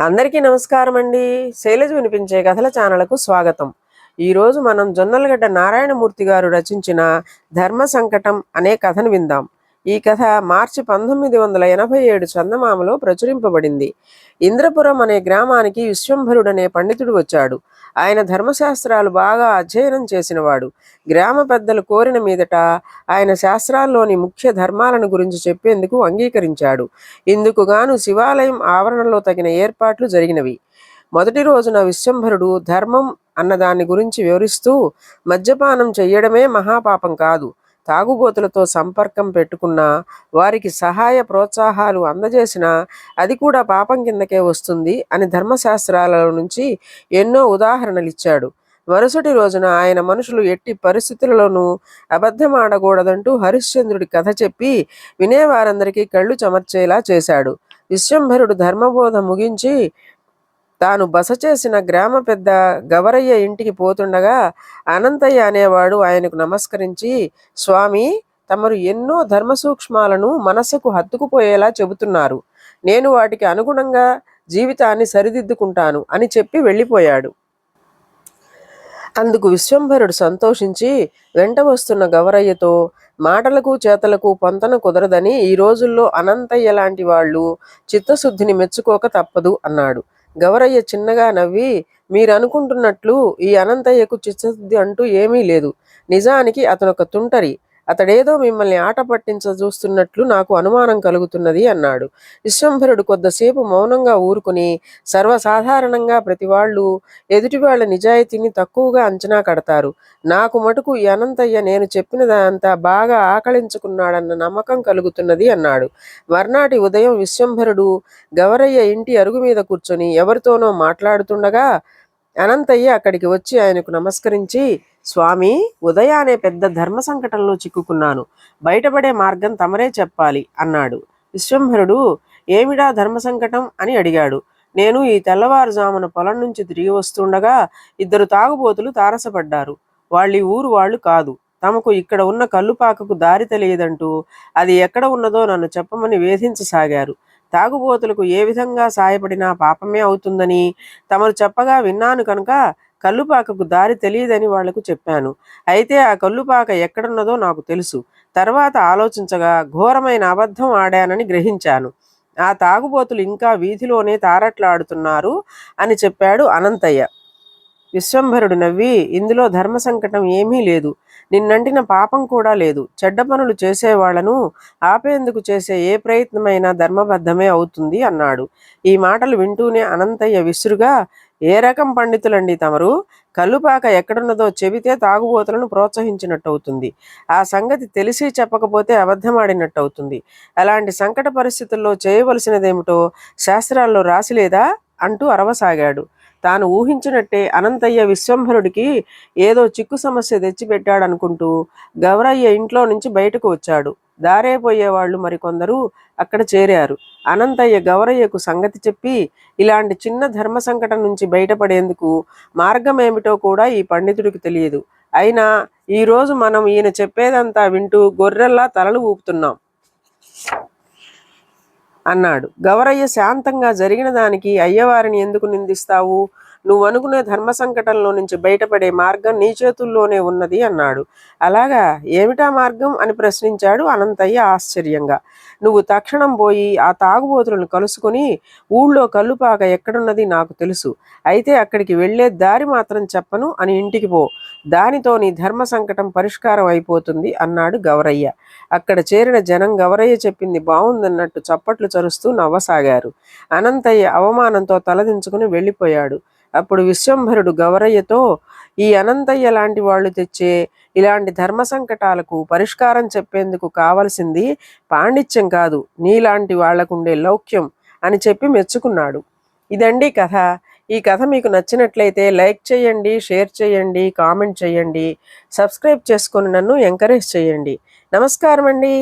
అందరికీ నమస్కారం అండి. శైలజ వినిపించే కథల ఛానల్కు స్వాగతం. ఈరోజు మనం జొన్నలగడ్డ నారాయణమూర్తి గారు రచించిన ధర్మ సంకటం అనే కథను విందాం. ఈ కథ మార్చి పంతొమ్మిది వందల ఎనభై ఏడు చందమామలో ప్రచురింపబడింది. ఇంద్రపురం అనే గ్రామానికి విశ్వంభరుడనే పండితుడు వచ్చాడు. ఆయన ధర్మశాస్త్రాలు బాగా అధ్యయనం చేసినవాడు. గ్రామ పెద్దలు కోరిన మీదట ఆయన శాస్త్రాల్లోని ముఖ్య ధర్మాలను గురించి చెప్పేందుకు అంగీకరించాడు. ఇందుకు గాను శివాలయం ఆవరణలో తగిన ఏర్పాట్లు జరిగినవి. మొదటి రోజున విశ్వంభరుడు ధర్మం అన్నదాన్ని గురించి వివరిస్తూ మద్యపానం చెయ్యడమే మహాపాపం కాదు. తాగుబోతులతో సంపర్కం పెట్టుకున్న వారికి సహాయ ప్రోత్సాహాలు అందజేసిన అది కూడా పాపం కిందకే వస్తుంది అని ధర్మశాస్త్రాల నుంచి ఎన్నో ఉదాహరణలు ఇచ్చాడు మరుసటి రోజున ఆయన మనుషులు ఎట్టి పరిస్థితులలోనూ అబద్ధమాడకూడదంటూ హరిశ్చంద్రుడి కథ చెప్పి వినేవారందరికీ కళ్ళు చెమర్చేలా చేశాడు. విశ్వంభరుడు ధర్మబోధ ముగించి తాను బస చేసిన గ్రామ పెద్ద గవరయ్య ఇంటికి పోతుండగా అనంతయ్య అనేవాడు ఆయనకు నమస్కరించి స్వామి తమరు ఎన్నో ధర్మ సూక్ష్మాలను మనస్సుకు హత్తుకుపోయేలా చెబుతున్నారు. నేను వాటికి అనుగుణంగా జీవితాన్ని సరిదిద్దుకుంటాను అని చెప్పి వెళ్ళిపోయాడు. అందుకు విశ్వంభరుడు సంతోషించి వెంట వస్తున్న గవరయ్యతో మాటలకు చేతలకు పొంతన కుదరదని ఈ రోజుల్లో అనంతయ్య లాంటి వాళ్ళు చిత్తశుద్ధిని మెచ్చుకోక తప్పదు అన్నాడు. గవరయ్య చిన్నగా నవ్వి మీరు అనుకుంటున్నట్లు ఈ అనంతయ్యకు చిత్తశుద్ధి అంటూ ఏమీ లేదు. నిజానికి అతను ఒక తుంటరి. అతడేదో మిమ్మల్ని ఆట పట్టించ చూస్తున్నట్లు నాకు అనుమానం కలుగుతున్నది అన్నాడు. విశ్వంభరుడు కొద్దిసేపు మౌనంగా ఊరుకుని సర్వసాధారణంగా ప్రతి వాళ్ళు ఎదుటి వాళ్ళ నిజాయితీని తక్కువగా అంచనా కడతారు. నాకు మటుకు ఈ అనంతయ్య నేను చెప్పినదంతా బాగా ఆకళించుకున్నాడన్న నమ్మకం కలుగుతున్నది అన్నాడు. మర్నాటి ఉదయం విశ్వంభరుడు గవరయ్య ఇంటి అరుగు మీద కూర్చొని ఎవరితోనో మాట్లాడుతుండగా అనంతయ్య అక్కడికి వచ్చి ఆయనకు నమస్కరించి స్వామి ఉదయానే పెద్ద ధర్మ సంకటంలో చిక్కుకున్నాను. బయటపడే మార్గం తమరే చెప్పాలి అన్నాడు. విశ్వంభరుడు ఏమిడా ధర్మ సంకటం? అని అడిగాడు. నేను ఈ తెల్లవారుజామున పొలం నుంచి తిరిగి వస్తుండగా ఇద్దరు తాగుబోతులు తారసపడ్డారు. వాళ్ళ ఊరు వాళ్ళు కాదు. తమకు ఇక్కడ ఉన్న కల్లుపాకకు దారి తెలియదంటూ అది ఎక్కడ ఉన్నదో నన్ను చెప్పమని వేధించసాగారు. తాగుబోతులకు ఏ విధంగా సాయపడినా పాపమే అవుతుందని తమరు చెప్పగా విన్నాను కనుక కల్లుపాకకు దారి తెలియదని వాళ్ళకు చెప్పాను. అయితే ఆ కల్లుపాక ఎక్కడున్నదో నాకు తెలుసు. తర్వాత ఆలోచించగా ఘోరమైన అబద్ధం ఆడానని గ్రహించాను. ఆ తాగుబోతులు ఇంకా వీధిలోనే తారట్లాడుతున్నారు అని చెప్పాడు అనంతయ్య. విశ్వంభరుడు నవ్వి ఇందులో ధర్మ సంకటం ఏమీ లేదు. నిన్నంటిన పాపం కూడా లేదు. చెడ్డ పనులు చేసేవాళ్ళను ఆపేందుకు చేసే ఏ ప్రయత్నమైనా ధర్మబద్ధమే అవుతుంది అన్నాడు. ఈ మాటలు వింటూనే అనంతయ్య విసురుగా ఏ రకం పండితులండి తమరు? కల్లుపాక ఎక్కడున్నదో చెబితే తాగుబోతులను ప్రోత్సహించినట్టు అవుతుంది ఆ సంగతి తెలిసి చెప్పకపోతే అబద్ధమాడినట్టు అవుతుంది అలాంటి సంకట పరిస్థితుల్లో చేయవలసినదేమిటో శాస్త్రాల్లో రాసిలేదా? అంటూ అరవసాగాడు. తాను ఊహించినట్టే అనంతయ్య విశ్వంభరుడికి ఏదో చిక్కు సమస్య తెచ్చిపెట్టాడనుకుంటూ గౌరయ్య ఇంట్లో నుంచి బయటకు వచ్చాడు. దారే పోయేవాళ్ళు మరికొందరు అక్కడ చేరారు. అనంతయ్య గౌరయ్యకు సంగతి చెప్పి ఇలాంటి చిన్న ధర్మ సంకటం నుంచి బయటపడేందుకు మార్గం ఏమిటో కూడా ఈ పండితుడికి తెలియదు. అయినా ఈరోజు మనం ఈయన చెప్పేదంతా వింటూ గొర్రెల్లా తలలు ఊపుతున్నాం. అన్నాడు. గవరయ్య శాంతంగా జరిగిన దానికి అయ్యవారిని ఎందుకు నిందిస్తావు? నువ్వు అనుకునే ధర్మ సంకటంలో నుంచి బయటపడే మార్గం నీ చేతుల్లోనే ఉన్నది అన్నాడు. అలాగా? ఏమిటా మార్గం? అని ప్రశ్నించాడు అనంతయ్య ఆశ్చర్యంగా. నువ్వు తక్షణం పోయి ఆ తాగుబోతులను కలుసుకొని ఊళ్ళో కల్లుపాక ఎక్కడున్నది నాకు తెలుసు. అయితే అక్కడికి వెళ్ళే దారి మాత్రం చెప్పను అని ఇంటికి పో. దానితో నీ ధర్మ సంకటం పరిష్కారం అయిపోతుంది అన్నాడు గవరయ్య అక్కడ చేరిన జనం గవరయ్య చెప్పింది బాగుందన్నట్టు చప్పట్లు చరుస్తూ నవ్వసాగారు. అనంతయ్య అవమానంతో తలదించుకుని వెళ్ళిపోయాడు. అప్పుడు విశ్వంభరుడు గౌరయ్యతో ఈ అనంతయ్య లాంటి వాళ్ళు తెచ్చే ఇలాంటి ధర్మ సంకటాలకు పరిష్కారం చెప్పేందుకు కావలసింది పాండిత్యం కాదు నీలాంటి వాళ్ళకుండే లౌక్యం అని చెప్పి మెచ్చుకున్నాడు. ఇదండి కథ. ఈ కథ మీకు నచ్చినట్లయితే లైక్ చేయండి షేర్ చేయండి కామెంట్ చేయండి సబ్స్క్రైబ్ చేసుకొని నన్ను ఎంకరేజ్ చేయండి. నమస్కారం అండి